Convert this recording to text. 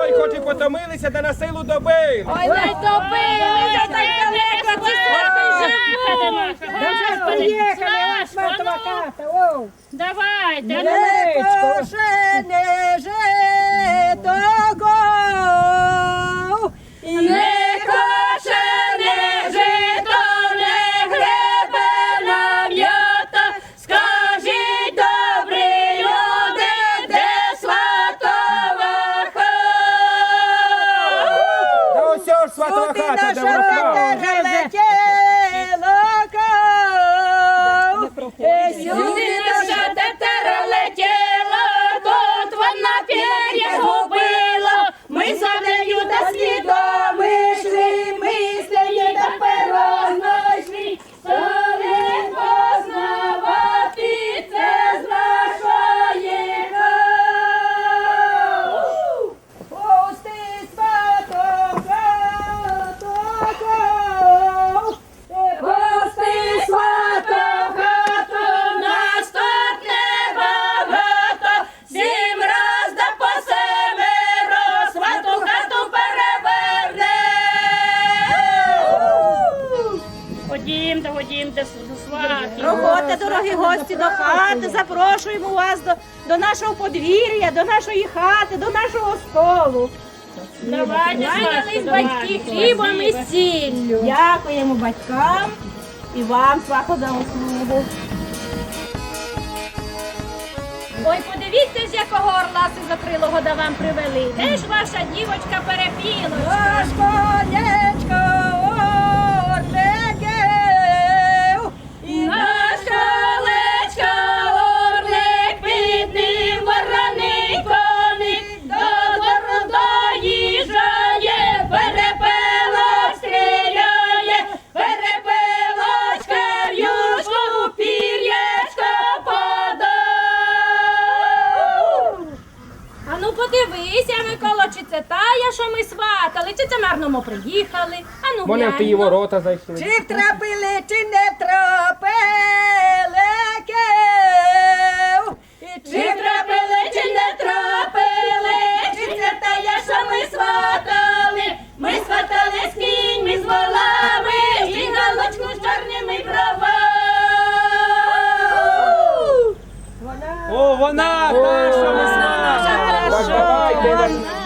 Ой, хоч і потомилися, та на силу добили. Ой, не добили, так далеко ось мертва хата. Оу. Давайте, Не кошене житого, сватова хата, де вросла. Ходімте, ходімте, сваті. Проходьте, дорогі гості, до хати, запрошуємо вас до, до нашого подвір'я, до нашої хати, до нашого столу. Давайте, батьки, хлібом і сіллю. Дякуємо батькам і вам, свахо, за услугу. Ой, подивіться, з якого орла закрилого да вам привели. Де ж ваша дівочка перепілочка? Наш конечко, подивися, Микола, чи це тая, що ми сватали, чи це марному приїхали. Ану, Вони в ті ну. ворота зайшли. Чи втрапили, чи не втрапили кев? Чи втрапили, чи не втрапили, чи це тая, що ми сватали, ми сватали з кіньми, з волами, і галочку з чорними бровами. О, вона! О, ਅੱਛਾ ਇਦਾਂ ਦਾ